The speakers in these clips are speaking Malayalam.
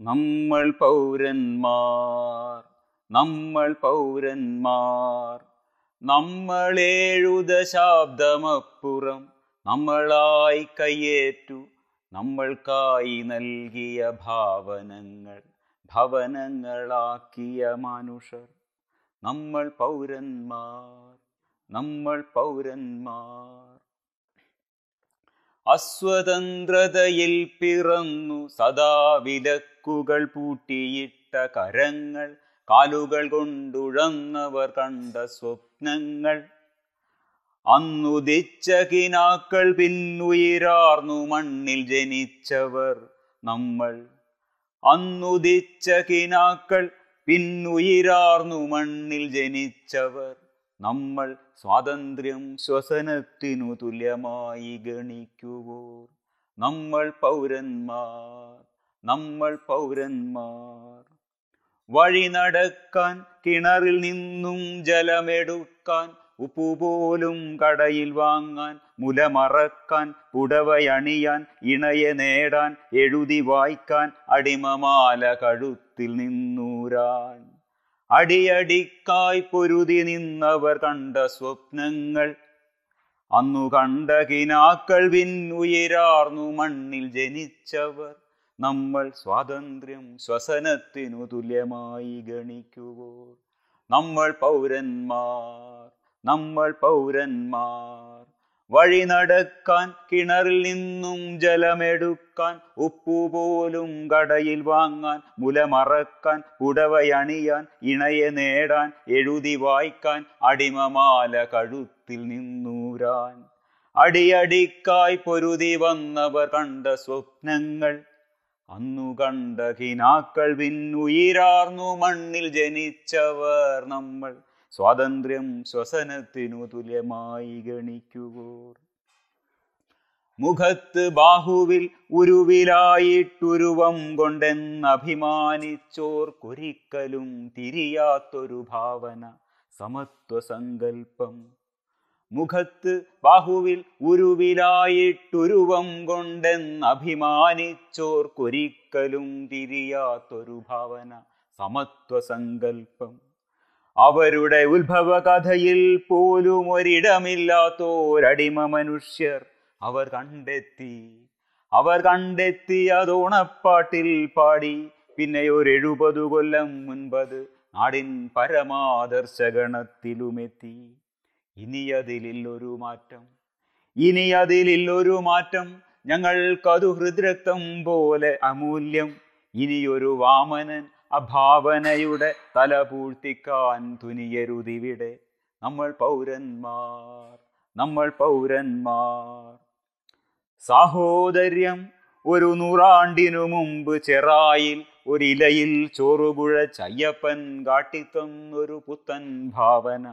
നമ്മൾ പൗരന്മാർ നമ്മൾ പൗരന്മാർ. നമ്മൾ ഏഴു ദശാബ്ദമപ്പുറം നമ്മളായി കയ്യേറ്റു. നമ്മൾക്കായി നൽകിയ ഭാവനങ്ങൾ ഭവനങ്ങളാക്കിയ മനുഷ്യർ. നമ്മൾ പൗരന്മാർ നമ്മൾ പൗരന്മാർ. അസ്വതന്ത്രതയിൽ പിറന്നു സദാ വിലക്കുകൾ പൂട്ടിയിട്ട കരങ്ങൾ കാലുകൾ കൊണ്ടുഴന്നവർ കണ്ട സ്വപ്നങ്ങൾ. അന്നുദിച്ച കിനാക്കൾ പിന്നുയിരാർന്നു മണ്ണിൽ ജനിച്ചവർ നമ്മൾ. അന്നുദിച്ച കിനാക്കൾ പിന്നുയിരാർന്നു മണ്ണിൽ ജനിച്ചവർ നമ്മൾ സ്വാതന്ത്ര്യം ശ്വസനത്തിനു തുല്യമായി ഗണിക്കുവോർ. നമ്മൾ പൗരന്മാർ നമ്മൾ പൗരന്മാർ. വഴി നടക്കാൻ കിണറിൽ നിന്നും ജലമെടുക്കാൻ ഉപ്പുപോലും കടയിൽ വാങ്ങാൻ മുലമറക്കാൻ പുടവയണിയാൻ ഇണയെ നേടാൻ എഴുതി വായിക്കാൻ അടിമമാല കഴുത്തിൽ നിന്നൂരാൻ. അടിയടിക്കായി പൊരുതി നിന്നവർ കണ്ട സ്വപ്നങ്ങൾ അന്നു കണ്ട കിനാക്കൾ പിന്നുയരാർന്നു മണ്ണിൽ ജനിച്ചവർ. നമ്മൾ സ്വാതന്ത്ര്യം ശ്വസനത്തിനു തുല്യമായി ഗണിക്കുവോർ. നമ്മൾ പൗരന്മാർ നമ്മൾ പൗരന്മാർ വഴി നടക്കാൻ കിണറിൽ നിന്നും ജലമെടുക്കാൻ ഉപ്പുപോലും കടയിൽ വാങ്ങാൻ മുലമറക്കാൻ പുടവയണിയാൻ ഇണയെ നേടാൻ എഴുതി വായിക്കാൻ അടിമമാല കഴുത്തിൽ നിന്നൂരാൻ. അടിയടിക്കായി പൊരുതി വന്നവർ കണ്ട സ്വപ്നങ്ങൾ അന്നു കണ്ട കിനാക്കൾ പിന്നുയിരാർന്നു മണ്ണിൽ ജനിച്ചവർ നമ്മൾ. സ്വാതന്ത്ര്യം ശ്വസനത്തിനു തുല്യമായി ഗണിക്കുവോർ. മുഖത്ത് ബാഹുവിൽ ഉരുവിലായിട്ടുരുവം കൊണ്ടെന്നഭിമാനിച്ചോർക്കൊരിക്കലും തിരിയാത്തൊരു ഭാവന സമത്വസങ്കൽപ്പം മുഖത്ത് ബാഹുവിൽ ഉരുവിലായിട്ടുരുവം കൊണ്ടെന്നഭിമാനിച്ചോർക്കൊരിക്കലും തിരിയാത്തൊരു ഭാവന സമത്വ സങ്കല്പം അവരുടെ ഉത്ഭവ കഥയിൽ പോലും ഒരിടമില്ലാത്തോരടിമ മനുഷ്യർ അവർ കണ്ടെത്തി. അവർ കണ്ടെത്തി അതോണപ്പാട്ടിൽ പാടി. പിന്നെ ഒരു എഴുപത് കൊല്ലം മുൻപത് നാടിൻ പരമാദർശഗണത്തിലുമെത്തി. ഇനി അതിലില്ലൊരു മാറ്റം. ഇനി അതിലില്ലൊരു മാറ്റം. ഞങ്ങൾക്കതു ഹൃദ്രക്തം പോലെ അമൂല്യം. ഇനിയൊരു വാമനൻ അഭാവനയുടെ തല പൂഴ്ത്തിക്കാൻ തുനിയരുതിവിടെ. നമ്മൾ പൗരന്മാർ നമ്മൾ പൗരന്മാർ. സാഹോദര്യം ഒരു നൂറാണ്ടിനു മുമ്പ് ചെറായിൽ ഒരിലയിൽ ചോറുപുഴ ചയ്യപ്പൻ കാട്ടിത്തന്നൊരു പുത്തൻ ഭാവന.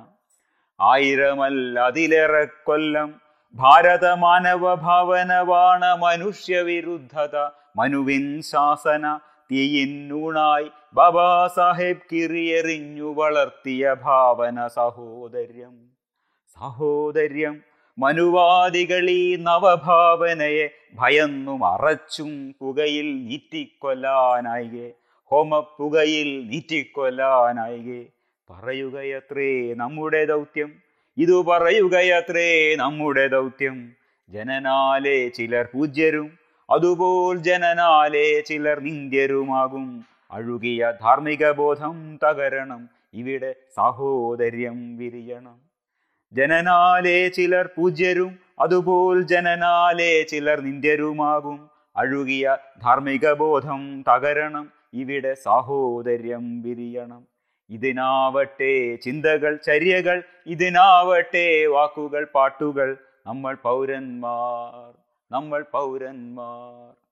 ആയിരമല്ല അതിലേറെ കൊല്ലം ഭാരത മാനവ ഭാവനവാണ മനുഷ്യവിരുദ്ധത മനുവിൻ ശാസന തീയിന്നൂണായി ബാബാ സാഹേബ് കിറിയെറിഞ്ഞു വളർത്തിയ ഭാവന സഹോദര്യം. സഹോദര്യം മനുവാദികളീ നവഭാവനയെ ഭയന്നു മറച്ചും പുകയിൽ നീറ്റിക്കൊല്ലാനായികെ. ഹോമപ്പുകയിൽ നീറ്റിക്കൊല്ലാനായികെ. പറയുകയത്രേ നമ്മുടെ ദൗത്യം. ഇതു പറയുകയത്രേ നമ്മുടെ ദൗത്യം. ജനനാലെ ചിലർ പൂജ്യരും അതുപോൽ ജനനാലെ ചിലർ നിന്ദ്യരുമാകും. അഴുകിയ ധാർമ്മിക ബോധം തകരണം. ഇവിടെ സാഹോദര്യം വിരിയണം. ജനനാലെ ചിലർ പൂജ്യരും അതുപോൽ ജനനാലെ ചിലർ നിന്ദ്യരുമാകും. അഴുകിയ ധാർമ്മിക ബോധം തകരണം. ഇവിടെ സാഹോദര്യം വിരിയണം. ഇതിനാവട്ടെ ചിന്തകൾ ചര്യകൾ ഇതിനാവട്ടെ വാക്കുകൾ പാട്ടുകൾ. നമ്മൾ പൗരന്മാർ. നമ്മൾ പൗരന്മാർ.